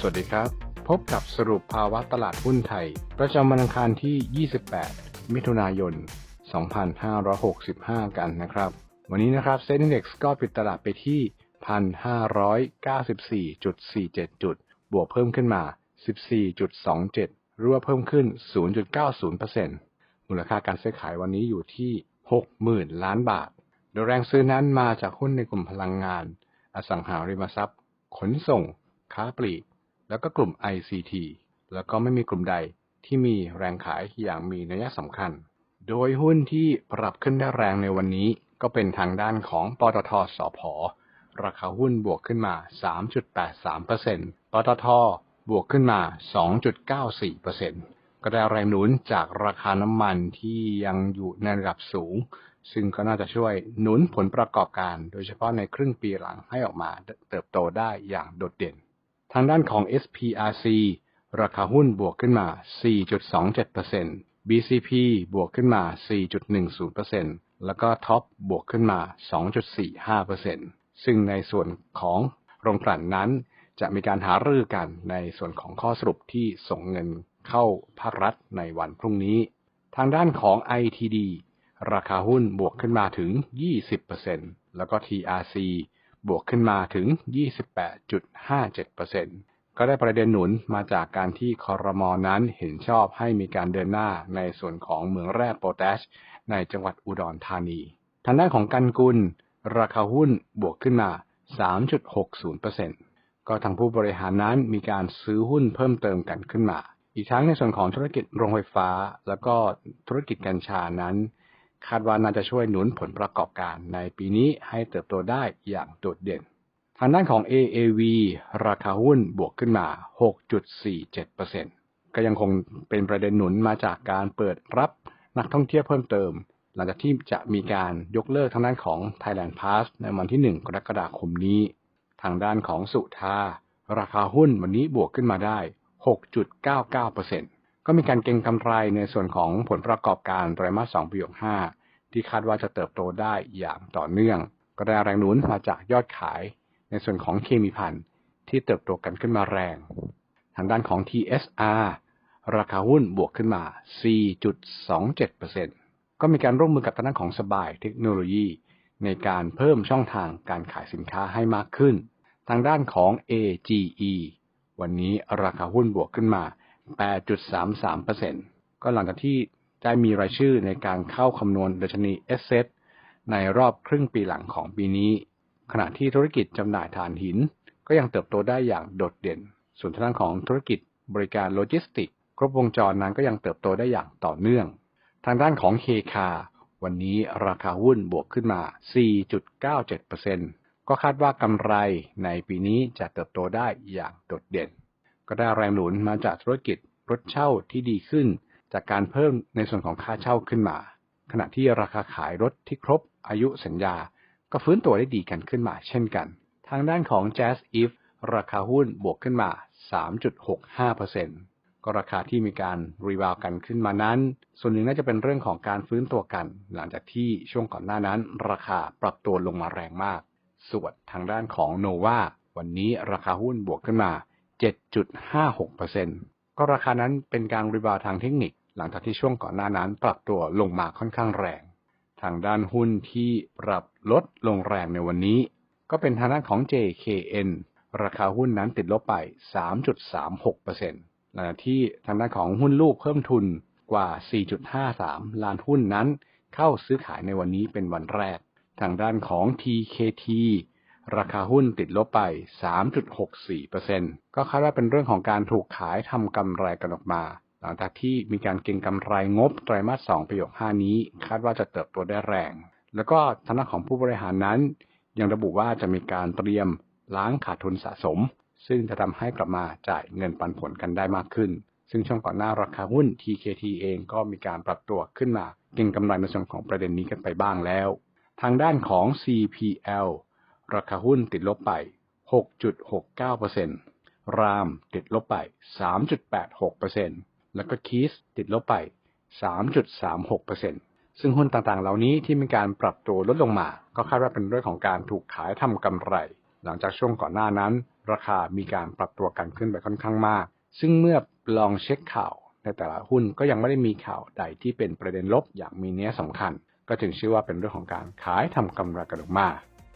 สวัสดีครับ พบกับสรุปภาวะตลาดหุ้นไทย ประจำวันอังคารที่ 28 มิถุนายน 2565 กันนะครับ วันนี้นะครับเซ็นดี x ก็ปิดตลาดไปที่ 1,594.47 จุด บวกเพิ่มขึ้นมา 14.27 รั่วเพิ่มขึ้น 0.90%มูลค่าการซื้อขายวันนี้อยู่ที่ 60,000 ล้านบาท โดยแรงซื้อนั้นมาจากหุ้นในกลุ่มพลังงาน อสังหาริมทรัพย์ ขนส่งค้าปลีก แล้วก็กลุ่ม ICT แล้วก็ไม่มีกลุ่มใดที่มีแรงขายอย่างมีนัยสำคัญ โดยหุ้นที่ปรับขึ้นได้แรงในวันนี้ก็เป็นทางด้านของปตทสพราคาหุ้นบวกขึ้นมา 3.83%ปตทบวกขึ้นมา 2.94%ก็ได้แรงหนุนจากราคาน้ำมันที่ยังอยู่ในระดับสูง ซึ่งก็น่าจะช่วยหนุนผลประกอบการ โดยเฉพาะในครึ่งปีหลังให้ออกมาเติบโตได้อย่างโดดเด่น ทางด้านของ SPRC ราคาหุ้นบวกขึ้นมา 4.27% BCP บวกขึ้นมา 4.10%แล้วก็ท็อปบวกขึ้นมา 2.45%ซึ่งในส่วนของโรงกลั่นนั้นจะมีการหารือกันในส่วนของข้อสรุปที่ส่งเงินเข้าภาครัฐในวันพรุ่งนี้ ทางด้านของ ITD ราคาหุ้นบวกขึ้นมาถึง 20%แล้วก็ TRC บวกขึ้นมาถึง 28.57%ก็ได้ประเด็นหนุนมาจากการที่คอรมอนั้นเห็นชอบให้มีการเดินหน้าในส่วนของเมืองแร่โปแทชในจังหวัดอุดรธานี ทางด้านของกันกุล ราคาหุ้นบวกขึ้นมา 3.60%ก็ทางผู้บริหารนั้นมีการซื้อหุ้นเพิ่มเติมกันขึ้นมา อีกทั้งในส่วนของธุรกิจโรงไฟฟ้า แล้วก็ธุรกิจกัญชานั้น คาดว่าน่าจะช่วยหนุนผลประกอบการในปีนี้ให้เติบโตได้อย่างโดดเด่น ทางด้านของ AAV ราคาหุ้นบวกขึ้นมา 6.47%ก็ยังคงเป็นประเด็นหนุนมาจากการเปิดรับนักท่องเที่ยวเพิ่มเติม หลังจากที่จะมีการยกเลิกทางด้านของ Thailand Pass ในวันที่ 1 กรกฎาคมนี้ ทางด้านของสุทาราคาหุ้นวันนี้บวกขึ้นมาได้ 6.99% ก็มีการเก็งกำไรในส่วนของผลประกอบการไตรมาส2ปี65ที่คาดว่าจะเติบโตได้อย่างต่อเนื่อง ก็ได้แรงหนุนมาจากยอดขายในส่วนของเคมีพันที่เติบโตกันขึ้นมาแรง ทางด้านของ TSR ราคาหุ้นบวกขึ้นมา 4.27%ก็มีการร่วมมือกับทางด้านของสบายเทคโนโลยี ในการเพิ่มช่องทางการขายสินค้าให้มากขึ้น ทางด้านของ AGE วันนี้ราคาหุ้นบวกขึ้นมา 8.33%ก็หลังจากที่ได้มีรายชื่อในการเข้าคำนวณดัชนี s อ t ในรอบครึ่งปีหลังของปีนี้ ขณะที่ธุรกิจจำหน่ายถ่านหิน ก็ยังเติบโตได้อย่างโดดเด่น ส่วนทางด้านของธุรกิจบริการโลจิสติก ครบวงจรนั้นก็ยังเติบโตได้อย่างต่อเนื่อง ทางด้านของเคคาวันนี้ราคาหุ้นบวกขึ้นมา 4.97%ก็คาดว่ากำไรในปีนี้จะเติบโตได้อย่างโดดเด่น ก็ได้แรงหนุนมาจากธุรกิจรถเช่าที่ดีขึ้น จากการเพิ่มในส่วนของค่าเช่าขึ้นมา ขณะที่ราคาขายรถที่ครบอายุสัญญา ก็ฟื้นตัวได้ดีกันขึ้นมาเช่นกัน ทางด้านของ Jazz If ราคาหุ้นบวกขึ้นมา 3.65%ก็ราคาที่มีการรีวาวกันขึ้นมานั้น ส่วนหนึ่งน่าจะเป็นเรื่องของการฟื้นตัวกัน หลังจากที่ช่วงก่อนหน้านั้น ราคาปรับตัวลงมาแรงมาก ส่วนทางด้านของ Nova วันนี้ราคาหุ้นบวกขึ้นมา 7.56%ก็ราคานั้นเป็นการรีบาวทางเทคนิค หลังจากที่ช่วงก่อนหน้านั้นปรับตัวลงมาค่อนข้างแรง ทางด้านหุ้นที่ปรับลดลงแรงในวันนี้ ก็เป็นทางด้านของ JKN ราคาหุ้นนั้นติดลบไป 3.36%หลังที่ทางด้านของหุ้นลูกเพิ่มทุนกว่า 4.53 ล้านหุ้นนั้น เข้าซื้อขายในวันนี้เป็นวันแรก ทางด้านของ TKT ราคาหุ้นติดลบไป 3.64%ก็คาดว่าเป็นเรื่องของการถูกขายทำกำไรกันออกมา หลังจากที่มีการเก็งกำไรงบไตรมาส 2ปี65นี้ คาดว่าจะเติบโตได้แรง แล้วก็ทางด้านของผู้บริหารนั้น ยังระบุว่าจะมีการเตรียมล้างขาดทุนสะสม ซึ่งจะทำให้กลับมาจ่ายเงินปันผลกันได้มากขึ้น ซึ่งช่วงก่อนหน้าราคาหุ้น TKT เองก็มีการปรับตัวขึ้นมา เก็งกำไรในส่วนของประเด็นนี้กันไปบ้างแล้ว ทางด้านของ CPL ราคาหุ้นติดลบไป 6.69%รามติดลบไป 3.86%แล้วก็คีสติดลบไป 3.36%ซึ่งหุ้นต่างๆ เหล่านี้ที่มีการปรับตัวลดลงมา ก็คาดว่าเป็นเรื่องของการถูกขายทำกำไร หลังจากช่วงก่อนหน้านั้น ราคามีการปรับตัวกันขึ้นไปค่อนข้างมาก ซึ่งเมื่อลองเช็คข่าวในแต่ละหุ้นก็ยังไม่ได้มีข่าวใดที่เป็นประเด็นลบอย่างมีเนื้อสำคัญ ก็ถึงชื่อว่าเป็นเรื่องของการขายทำกำไรกันออกมา